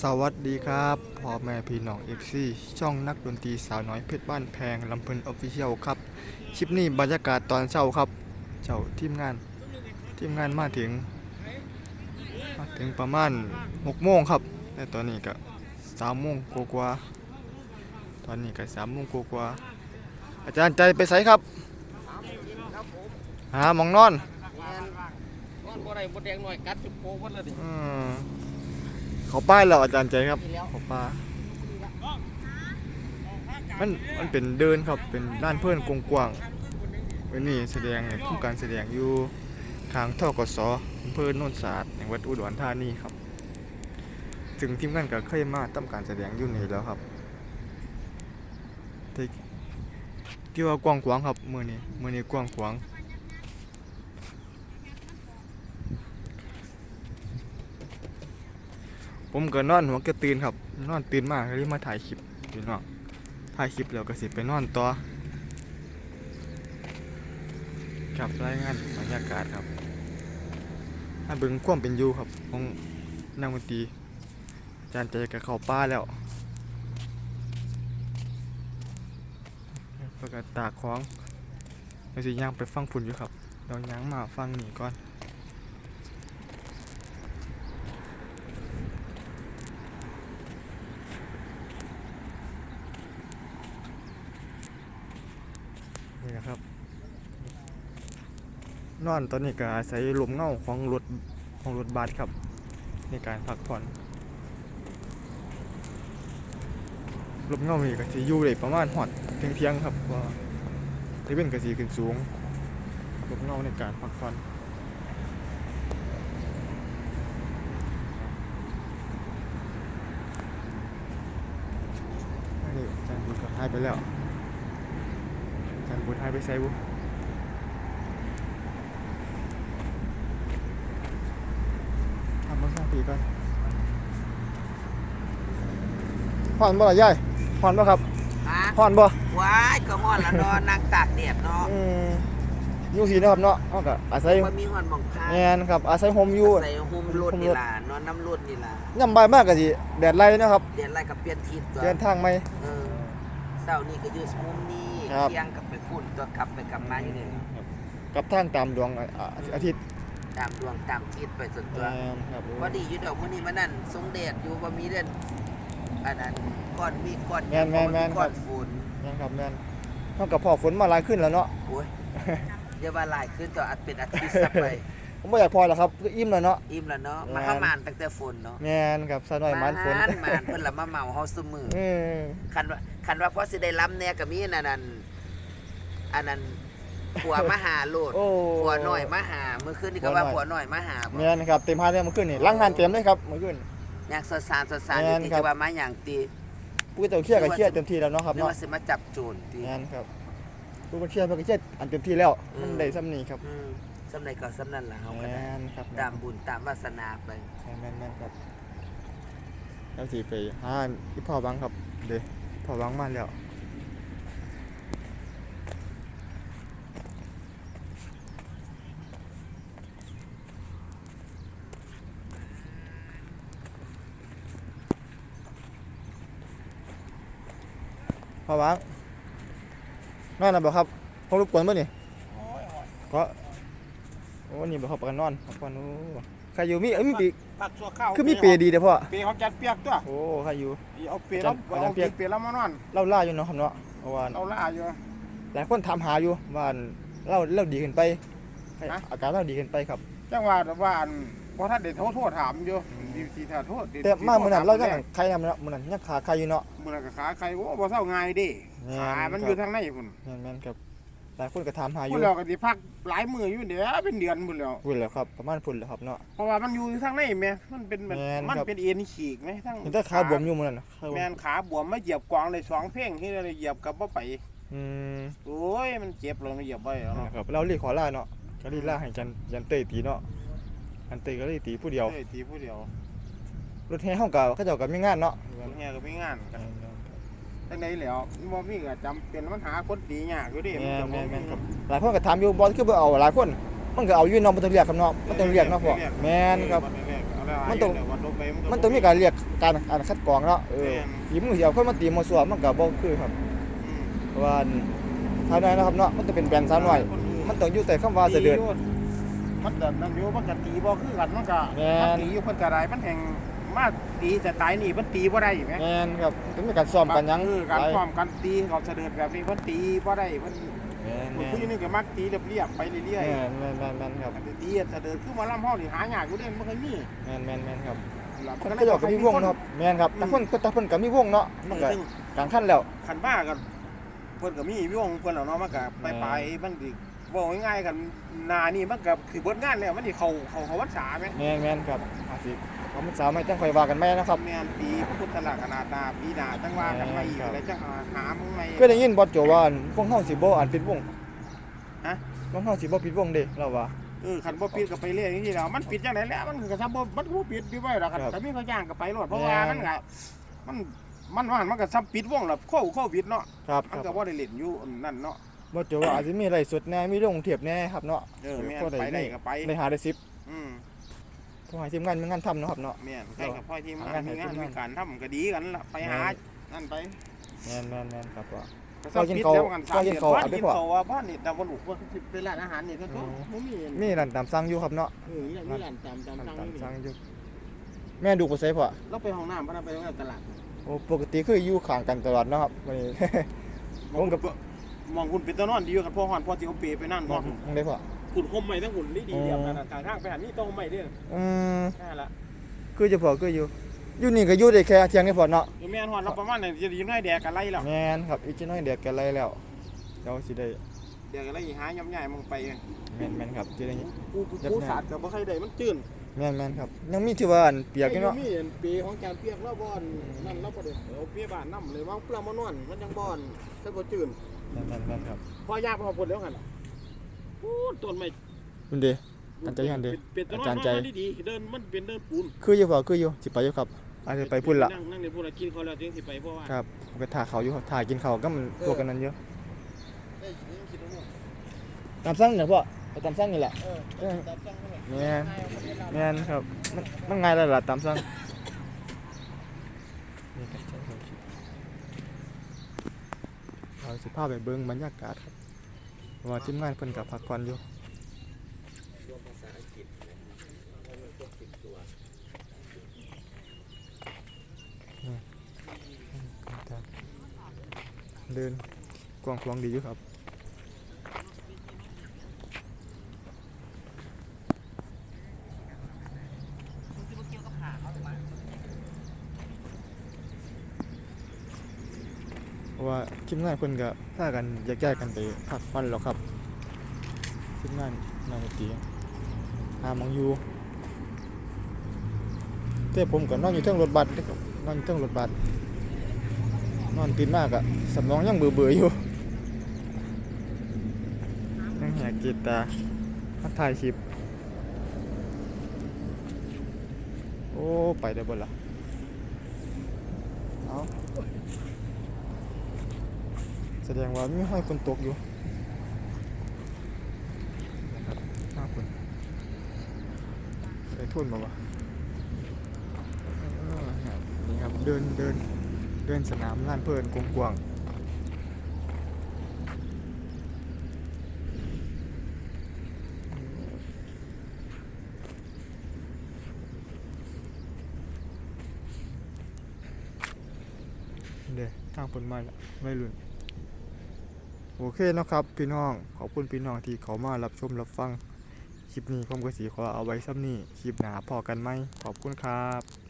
สวัสดีครับพ่อแม่พี่น้องเอฟซีช่องนักดนตรีสาวน้อยเพชรบ้านแพงลำเพลินออฟฟิเชียลครับคลิปนี้บรรยากาศตอนเช้าครับ เจ้าทีมงานทีมงานมาถึงมาถึงประมาณ6โมงครับแต่ตอนนี้ก็3โมงกว่าๆตอนนี้ก็3โมงกว่าๆอาจารย์ใจไปไสครับหาหมองนอนนอนบ่ได้บ่แดงหน่อยกัดจุดโปวัดเลยดิอืม เขาป้ายแล้วอาจารย์ใจครับเขาป้ามันมันเป็นเดินครับเป็นด้านเพื่อนกว้างๆวันนี้แสดงเนี่ยผู้การแสดงอยู่ทางทกสอำเภอโนนสาดจังหวัดอุดรธานีครับถึงทีมงานก็เคยมาทำการแสดงอยู่นี่แล้วครับที่ที่ว่ากว้างขวางครับมือนี้มือนี้กว้างขวาง ผมก็นอนหัวกระตื่นครับ นอนตื่นมากเลยมาถ่ายคลิปพี่น้องถ่ายคลิปแล้วก็สิไปนอนต่อกับรายงานบรรยากาศครับถ้าเบิ่งความเป็นอยู่ครับของนักดนตรีอาจารย์ใจกับเขาป้าแล้วประกาศตากของเราสิย่างไปฟังฝุ่นอยู่ครับเราย่างมาฟังนี่ก่อนนะครับ นอนตอนนี้ก็อาศัยลมเงาของรถของรถบัสครับ ในการพักผ่อนลมเงานี่ก็จะอยู่ได้ประมาณหอดเที่ยงเที่ยงๆครับว่าที่เป็นกระสีขึ้นสูงลมเงาในการพักผ่อนนี่จารย์บุญก็หายไปแล้วจารย์บุญหายไปใส่บุ ทำมาสองปีก่อนพอนบ่ล่ะยายพอนบ่ครับฮะพอนบ่ว้ายก็ฮ้อนละเนาะนั่งตากแดดเนาะอืมอยู่สีเนาะครับเนาะเขาก็อาศัยบ่มีฮ้อนหม่องพาแงนครับอาศัยโฮมอยู่ใส่หุ้มรถนี่ล่ะนอนน้ำรถนี่ล่ะย่ำบ่ายมากก็สิแดดไล่เนาะครับเดี๋ยวไล่กับเปลี่ยนทิศตัวเดินทางไหมเออเช้านี้ก็อยู่มุมนี้ครับเที่ยงกับไปฝุ่นตัวกลับไปกลับมาอยู่นี่กับทางตามดวงอะอะอาทิตย์ ตามดวงตามทิศไปส่วนตัว แม่นครับพอดีอยู่ดอกมื้อนี้มันนั่นทรงแดดอยู่บ่มีเด่นอันนั้นก้อนมีก้อนแม่นแม่นแม่นคก้อรับนฝุ่นแม่นครับแม่นเฮากับพอฝนมาหลายขึ้นแล้วเนาะ โอ้ยเดี๋ยวว่าหลายขึ้นต่ออัดเป็นอาทิตย์ซับไป ผมบ่อยากพอแล้วครับก็อิ่มแล้วเนาะ อิ่มแล้วเนาะแม่มานเข้ามานตั้งแต่ฝนเนาะแม่นครับซะหน่อยมันฝนมานมานเพิ่นละมาเมาเฮาซุมือเออ คันว่าคันว่าพอสิได้ล้ำแน่ก็มีนั่นนั่นอันนั้น ผัวมาหาโลดโอ้ ผัวน้อยมาหาเมื่อคืนนี่ก็ว่าผัวน้อยมาหาบ่แม่นครับเต็มหาดเนี่ยเมื่อคืนนี่ล้างงานเต็มเลยครับเมื่อคืนอยากสดสารสดสารแม่นี่นติครับ จะว่ามาหยังติผู้เจ้าเครียดก็เครียดเต็มที่แล้วเนาะครับนึกเนาะว่าสิมาจับโจรติแม่นครับผู้ก็เครียดเพิ่นก็เครียดอันเต็มที่แล้ว อืม มันได้ซ้ำนี้ครับอืมสำใดก็สำนั้นล่ะเฮาก็ได้แม่นครับตามบุญตามวาสนาไปแม่นแม่นแม่นครับแล้วสิไปหาอีพ่อบังครับเด้พ่อบังมาแล้ว พ่อบังนอนนะบ่ครับผมรบกวนบ่นี่ก็โอ้นี่บ่ครับประกันนอนพักผ่อนโอ้ใครอยู่มีเอ้ยมีปีผักสัวข้าวคือมีเปรดีเด้อพ่อเปรย์เขาจัดเปียกตัวโอ้ใครอยู่เอาเปรย์แล้วจัดเอาเปียกเปรย์แล้วมานอนเล่าล่าอยู่เนาะครับเนาะเพราะว่าเราล่าอยู่หลายคนถามหาอยู่ว่าเล่าเล่าดีขึ้นไปฮะอาการเล่าดีขึ้นไปครับจังว่าว่าอันพอท่านเด็ดโทษโทษถามอยู่ ดีทีท่าโทษแต่มามื้อนั้นเราจังใครนำเนาะมื้อนั้นยังขาใครอยู่เนาะมื้อนั้นก็ขาใครโอ้บ่เศร้าง่ายเดิแม่นขามันครับอยู่ทางในพุ่นแม่นๆครับหลายคนก็ถามหาอพุ่ยู่นแล้วก็สิพักหลายมื้ออยู่เดี๋ยวเป็นเดือนพุ่นแล้วพุ่นแล้วครับประมาณพุ่นแล้วครับเนาะเพราะว่ามันอยู่ทางในแม่มันเป็นมันแม่นมันครับเป็นเอ็นฉีกไหมทั้งเห็นแต่ขาบวมอยู่มื้อนั้นน่ะขาบวแม่มนขาบวมมาเหยียบกวางได้สองเพ่งที่เราเหยียบกับบ่ไปอืมโอ้ยมันเจ็บลงเหยียบไว้แล้วเนาะนะครับเราเรียกขอลาเนาะก็รีล่าให้จันยันเตยตีเนาะอันเตยก็เลยตีผู้เดียวเอ้ยทีผู้เดียว รถแห่ห้องเก่าเขาเจ้าก็มีงานเนาะคนแห่ก็มีงานกันจังไดแล้วมันบ่มีก็จำเป็นมันหาคนดียากอยู่ดิแม่จะนบ่แม่นมีแม่นครับหลายคนก็ถามอยู่บอลคือบ่เอาหลายคน มันก็เอาอยู่เนาะบ่ต้องเรียกครับเนาะบ่ต้องเรียกเนาะพ่อแม่นครับเรียกเอาแล้วแล้วมันต้องเดี๋ยววัดลงไปก็มันต้องมีการเรียกการการคัดกรองเนาะเออแม่นฝีมือเดียวคนมาตีมอสัวมันก็บ่คือครับอืมเพราะว่าสาวน้อยนะครับเนาะมันต้องเป็นแบรนด์สาวน้อย มันต้องอยู่แต่คำว่าเสด็จตีอยู่มันเดินนั่นอยู่มันก็ตีบ่คือกันมันก็แม่นมันตีอยู่เพิ่นก็ได้มันแห่ง มาตีแต่ตายนี่เพิ่นตีบ่ได้แหมแม่นครับต้องมีการซ้อมกันหยังเออการหลายซ้อมกันตีเขาเสด็จแบบนี้เพิ่นตีบ่ได้เพิ่นแม่นผู้แม่นนี้นี่ก็มักตีเรียบๆไปเรื่อยแม่นแม่นแม่นแม่นครับๆอันนี้ตีเสด็จคือหมาล่ำเฮานี่หายากอยู่เด้บ่เคยมีแม่นแม่นแม่นครับล่ะคนก็เจ้าก็มีวงเนาะครับแม่นครับแต่คนแต่เพิ่นก็มีวงเนาะมันก็ซึ่งกลางคันแล้วคันบ้ากันเพิ่นก็มีวงเพิ่นแล้วเนาะมันก็ไปไปมันสิบอกง่ายๆกันหนานี่มันก็คือเบิดงานแล้วมันสิเข้าเข้าเข้าพรรษาแม่แม่นแม่นครับอาจสิ เอามันสาวไม่ต้องคอยว่ากันแม่นะครับ แม่นปีพุทธศักราชหน้าปีหน้าจังว่ากันใหม่อีกครับอะไรจังหาหามึงใหม่ก็ได้ยินบอสโจว่าอันวงเฮาสิบ่อันปิดวงฮะวงเฮาสิบ่ปิดวงเด้เราว่า เออคันบ่ปิดก็ไปเรื่อยอย่างนี้แล้วมันปิดจังได๋แล้วมันก็ซับบ่มันก็บ่ปิดอยู่ไว้ดอกคันครับแต่มีเขาย่างก็ไปโลดเพราะว่าแม่มันนก็มันมันว่ามันก็ซับปิดวงแล้วโควิดโควิดเนาะครับคมันรับก็บ่ได้เล่นอยู่อันนั่นเนาะบอสโจว่าอาจสิมีไรสดแหน่มีลงเทียบแหน่ครับเนาะเออแม่นก็ไปได้ก็ไปได้หาได้สิบอืม เพราะว่าทีมงานมีงานทำเนาะครับเนาะ แม่นใครกับพ่อที่มาหางานมีงานให้ทีมงานมีการทำก็ดีกันล่ะไปหานั่นไปแม่นแม่นแม่นครับว่าก็พอกินปิดข้าวแล้วกันพอกินข้าวบ้านเอาไปกินพอข้าวว่าบ้านนี่ดาวลูกว่าเป็นร้านอาหารนี่ก็อ๋อบ่มีมีร้านตามสั่งอยู่ครับเนาะเออมีร้านตามตามร้านสั่งตามนี่สั่งอยู่แม่ดูบ่ใส่พ่อเราไปห้องน้ำพนันไปห้องน้ำตลาดโอ้ปกติคืออยู่ข้างกันตลอดเนาะครับวันนี้มองกับมองคุณเป็นตะนอนดีอยู่กันพ่อฮอนพ่อที่เขาเปไปนั่นมพ่อองมองได้พ่อ คุณคมใหม่ทั้งหุ่นนี่ดีอ๋อเดียวกันทางทางไปหันนี่ต้องใหม่ด้วยอืมแค่ละคือจะพอคืออยู่ อยู่นี่ก็อยู่ได้แค่เที่ยงนี่พอเนาะอยู่แม่นฮอนเราประมาณเนี่ยจะยืนให้แดกกันไล่แล้วแม่นครับอีกจักหน้อยเดี๋ยวแกไล่แล้วเดี๋ยวสิได้แดกกันไล่หาย่ำใหญ่มึงไปแม่นแม่นครับสิได้กูกูสาดกับบ่ใครได้มันจื้นแม่นแม่นครับ ยังมีที่ว่าอันเปียกอยู่เนาะมีปีของจานเปียกแล้วบอนนั่นแล้วบ่ได้เอาเปียบ้านน้ำเลยว่าเปล่ามานอนมันยังบอนถ้าบ่จื้นแม่นแม่นแม่นครับพอยากพอผลแล้วกัน ปูต้นไม้คุณเดอาจารย์ยันเด้เป็นต้นอาจารย์ใจไม้ดีๆเดินมันเป็นเดินปูนคืออยู่พอคืออยู่สิไปอยู่ครับอาจจะไปพุ่นละนั่งนั่งในพุ่นละกินเขาแล้วจึงสิไปเพราะว่าครับไปถ่าเขาอยู่ครับถ่ากินเขาวก็มันพวกกันนั้นเยอะได้ยินคิดว่าตามสั่งเนี่ยพ่อไปตามสั่งนี่แหละเออเออตัดจังเลยแม่นแม่นครับมันมันง่ายแล้วล่ะตามสั่งนี่ครับใช่ครับเราสิพาไปเบิ่งบรรยากาศครับเพราะ ว่าทีมงานเพิ่นกับพักผ่อนอยู่เดินกว้างขวางดีอยู่ครับ เพราะ ว่าทีมงานเพิ่นก็พากันแยกย้ายกันไปพักผ่อนแล้วครับทีมงานนักดนตรีหามองอยู่แต่ผมก็นอนอยู่เทิงรถบัสเด้อครับนอนอยู่เทิงรถบัสนอนตื่นมากอะสมองยังเบื่อเบื่ออยู่ยังแหกกีตาร์มาถ่ายคลิปโอ้ ไปได้บ่ล่ะเอา แสดงว่ามีห้อยคนตกอยู่นะครับห้าคนได้ทุนมาวะเออครับนี่ครับเดินเดินเดินสนามลานเพลินกว้างๆเด้ทางเพิ่นมาแล้วไม่รุ่น โอเคนะครับพี่น้องขอบคุณพี่น้องที่เขามารับชมรับฟังคลิปนี้ผมก็สีขอเอาไว้ซ้ำนี่คลิปหนาพอกันไหมขอบคุณครับ